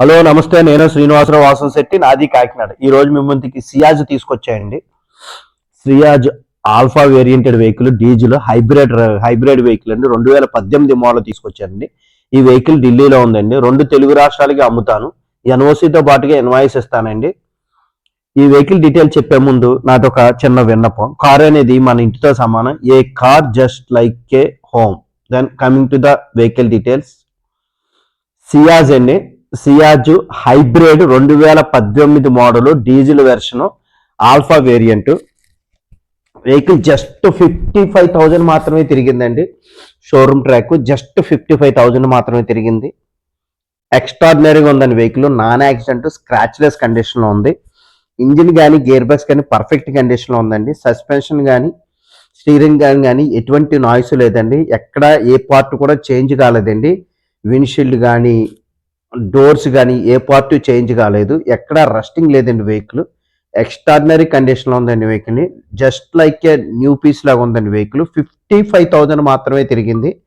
Hello నమస్తే నేను శ్రీనివాసరావు వాసన్ శెట్టి నాది కాకినాడ. ఈ రోజు మీ సియాజ్ తీసుకొచ్చాయండి. Ciaz alpha వేరియంటెడ్ vehicle diesel hybrid hybrid vehicle అండి. రెండు వేల పద్దెనిమిది మోడల్ తీసుకొచ్చారండి. ఈ వెహికల్ ఢిల్లీలో ఉందండి. రెండు తెలుగు రాష్ట్రాలకి అమ్ముతాను. ఎన్ఓసితో పాటుగా ఇన్వాయిస్ ఇస్తానండి. ఈ వెహికల్ డీటెయిల్ చెప్పే ముందు నాదొక ఒక చిన్న విన్నపం. కార్ అనేది మన ఇంటితో సమానం. A car just like a home. Then coming to the vehicle details. Ciaz అండి. సియాజ్ హైబ్రిడ్ రెండు వేల పద్దెనిమిది model diesel version alpha variant vehicle just fifty five thousand మాత్రమే తిరిగిందండి. Showroom track just fifty five thousand మాత్రమే తిరిగింది. ఎక్స్ట్రాడినరీగా ఉందండి vehicle non accident scratchless కండిషన్లో ఉంది. ఇంజిన్ కానీ గేర్ బాక్స్ కానీ పర్ఫెక్ట్ కండిషన్లో ఉందండి. సస్పెన్షన్ కానీ స్టీరింగ్ కానీ కానీ ఎటువంటి నాయిస్ లేదండి. ఎక్కడ ఏ పార్ట్ కూడా చేంజ్ కాలేదండి. విండ్షీల్డ్ కానీ డోర్స్ కానీ ఏ పార్ట్ చేంజ్ కాలేదు. ఎక్కడ రస్టింగ్ లేదండి వెహికల్. ఎక్స్ట్రాడినరీ కండిషన్లో ఉందండి vehicle just like a new piece లాగా ఉందండి వెహికల్. ఫిఫ్టీ ఫైవ్ థౌజండ్ మాత్రమే తిరిగింది.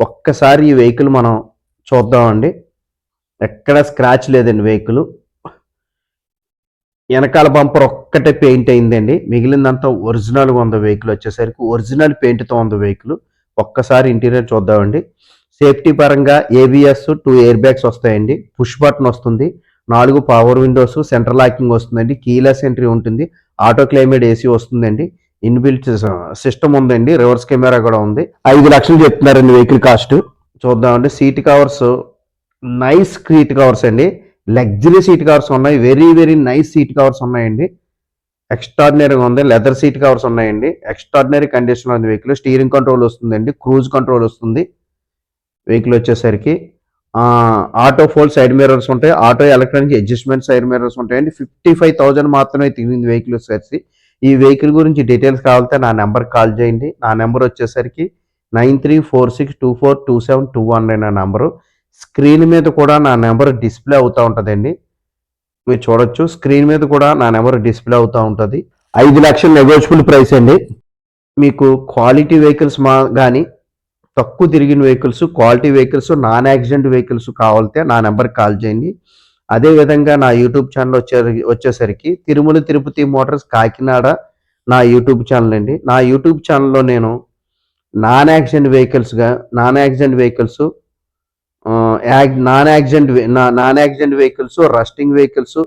ఒక్కసారి ఈ వెహికల్ మనం చూద్దామండి. ఎక్కడ స్క్రాచ్ లేదండి వెహికల్. వెనకాల బంపర్ ఒక్కటే పెయింట్ అయిందండి. మిగిలిందంతా ఒరిజినల్గా ఉంది వెహికల్ వచ్చేసరికి. ఒరిజినల్ పెయింట్తో ఉంది వెహికల్. ఒక్కసారి ఇంటీరియర్ చూద్దామండి. సేఫ్టీ పరంగా ఏబిఎస్ టూ ఎయిర్ బ్యాగ్స్ వస్తాయండి. పుష్ బటన్ వస్తుంది. నాలుగు పవర్ విండోస్ సెంట్రల్ లాకింగ్ వస్తుందండి. కీలెస్ ఎంట్రీ ఉంటుంది. ఆటో క్లైమేట్ ఏసీ వస్తుందండి. ఇన్బిల్ట్ సిస్టమ్ ఉందండి. రివర్స్ కెమెరా కూడా ఉంది. ఐదు లక్షలు చెప్తున్నారండి వెహికల్ కాస్ట్ చూద్దామండి. Seat covers nice seat covers అండి. లగ్జరీ సీట్ కవర్స్ ఉన్నాయి. Very very nice seat covers ఉన్నాయండి. ఎక్స్ట్రాడినరీగా ఉంది. లెదర్ సీట్ కవర్స్ ఉన్నాయండి. ఎక్స్ట్రాడినరీ కండిషన్ ఉంది వెహికల్ స్టీరింగ్ కంట్రోల్ వస్తుందండి. క్రూజ్ కంట్రోల్ వస్తుంది. వెహికల్ వచ్చేసరికి ఆటో ఫోల్ సైడ్ మిర్రర్స్ ఉంటాయి auto electronic adjustment side mirrors ఉంటాయండి. ఫిఫ్టీ ఫైవ్ థౌజండ్ మాత్రమే తిరిగింది వెహికల్ వచ్చేసి ఈ వెహికల్ గురించి డీటెయిల్స్ కావాలంటే నా నెంబర్ కాల్ చేయండి. నా నెంబర్ వచ్చేసరికి nine three four six two four two seven two one నా నెంబరు. స్క్రీన్ మీద కూడా నా నెంబర్ డిస్ప్లే అవుతూ ఉంటుందండి. మీరు చూడొచ్చు స్క్రీన్ మీద కూడా నా నెంబర్ డిస్ప్లే అవుతూ ఉంటుంది. ఐదు లక్షల నెగోషియబుల్ ప్రైస్ అండి. మీకు క్వాలిటీ వెహికల్స్ మా కానీ తక్కువ తిరిగిన vehicles quality vehicles non accident vehicles కావాలితే నా నెంబర్కి కాల్ చేయండి. అదే విధంగా నా యూట్యూబ్ ఛానల్ వచ్చే వచ్చేసరికి తిరుమల తిరుపతి మోటార్స్ కాకినాడ నా యూట్యూబ్ ఛానల్ అండి. నా యూట్యూబ్ ఛానల్లో నేను non accident వెహికల్స్గా non accident vehicles non accident non accident vehicles rusting vehicles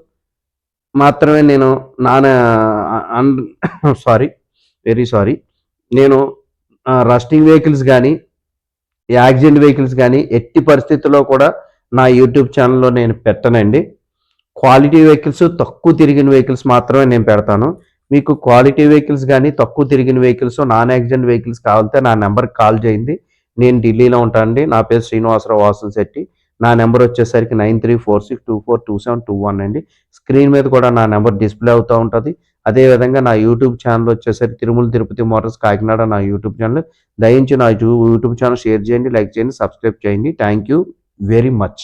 మాత్రమే నేను నాన్ సారీ వెరీ సారీ నేను రస్టింగ్ వెహికల్స్ కానీ యాక్సిడెంట్ వెహికల్స్ కానీ ఎట్టి పరిస్థితుల్లో కూడా నా యూట్యూబ్ ఛానల్లో నేను పెట్టనండి. క్వాలిటీ వెహికల్స్ తక్కువ తిరిగిన వెహికల్స్ మాత్రమే నేను పెడతాను. మీకు క్వాలిటీ వెహికల్స్ కానీ తక్కువ తిరిగిన వెహికల్స్ నాన్ యాక్సిడెంట్ వెహికల్స్ కావాలంటే నా నెంబర్కి కాల్ చేయండి. నేను ఢిల్లీలో ఉంటానండి. నా పేరు శ్రీనివాసరావు వాసన్ శెట్టి. నా నెంబర్ వచ్చేసరికి nine three four six two four two seven two one అండి. స్క్రీన్ మీద కూడా నా నెంబర్ డిస్ప్లే అవుతూ ఉంటుంది. అదేవిధంగా నా యూట్యూబ్ ఛానల్ వచ్చేసరికి తిరుమల తిరుపతి మోటార్స్ కాకినాడ నా యూట్యూబ్ ఛానల్. దయించి నా యూట్యూబ్ ఛానల్ షేర్ చేయండి లైక్ చేయండి సబ్స్క్రైబ్ చేయండి. Thank you very much.